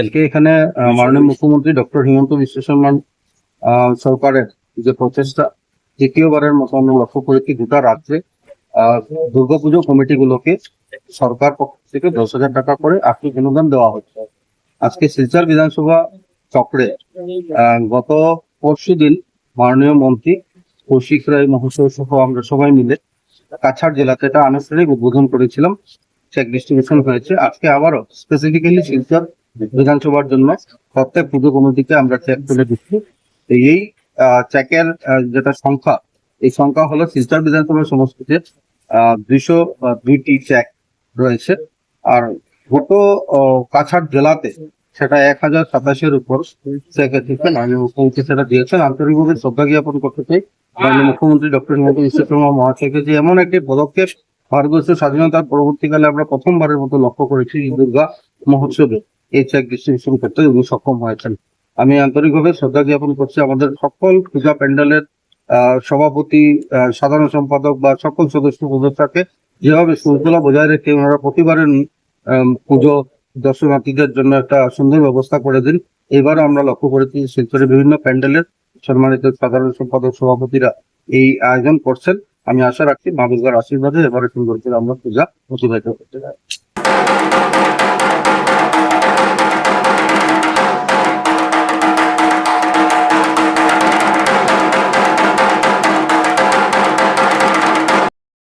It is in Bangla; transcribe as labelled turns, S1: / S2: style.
S1: আজকে এখানে মাননীয় মুখ্যমন্ত্রী ডক্টর হিমন্ত বিশ্ব শর্মা সরকারের যে প্রচেষ্টা দ্বিতীয়বারের মতো আমরা লক্ষ্য করেছি গোটা রাজ্যে দুর্গাপুজো কমিটিগুলোকে সরকার পক্ষ থেকে দশ হাজার টাকা করে আর্থিক অনুদান দেওয়া হচ্ছে। আজকে শিলচর বিধানসভা চক্রে গত পরশু দিন মাননীয় মন্ত্রী কৌশিক রায় মহাশয় সহ আমরা সবাই মিলে কাছাড় জেলাতে এটা আনুষ্ঠানিক উদ্বোধন করেছিলাম। চেক ডিস্ট্রিবিউশন হয়েছে। আজকে আবারও স্পেসিফিক্যালি শিলচর বিধানসভার জন্য প্রত্যেক পুজো কমিটিকে আমরা চেক তুলে দিচ্ছি। এই চেকের যেটা সংখ্যা এই সংখ্যা হলো শিলচর বিধানসভা সমষ্টিতে দুইশো দুইটি চেক রয়েছে। আর আহ, কাছাড় জেলাতে সেটা এক হাজার সাতাশের উপর মুখ্যমন্ত্রী সেটা দিয়েছেন। আন্তরিকভাবে শ্রদ্ধা জ্ঞাপন করতে চাই। মুখ্যমন্ত্রী ডক্টর হিমন্ত বিশ্ব শর্মা মহাশয়কে যে এমন একটি পদক্ষেপ ভারতবর্ষের স্বাধীনতার পরবর্তীকালে আমরা প্রথমবারের মতো লক্ষ্য করেছি দুর্গা মহোৎসবে। এই চেক ডিস্ট্রিবিউশন করতে উনি সক্ষম হয়েছেন। আমি আন্তরিকভাবে শ্রদ্ধা জ্ঞাপন করছি আমাদের সকল পূজা প্যান্ডেলের সভাপতি সাধারণ সম্পাদক বা সকল সদস্য সদস্যকে যেভাবে শৃঙ্খলা বজায় রেখে ওনারা প্রতিবারের পুজো দর্শনার্থীদের জন্য একটা সুন্দর ব্যবস্থা করে দিন। এবার আমরা লক্ষ্য করেছি শিলচরের বিভিন্ন প্যান্ডেলের সম্মানিত সাধারণ সম্পাদক সভাপতিরা এই আয়োজন করছেন। আমি আশা রাখছি মা দুর্গার আশীর্বাদে এবারে সুন্দর করে আমরা পূজা অতিবাহিত করতে পারি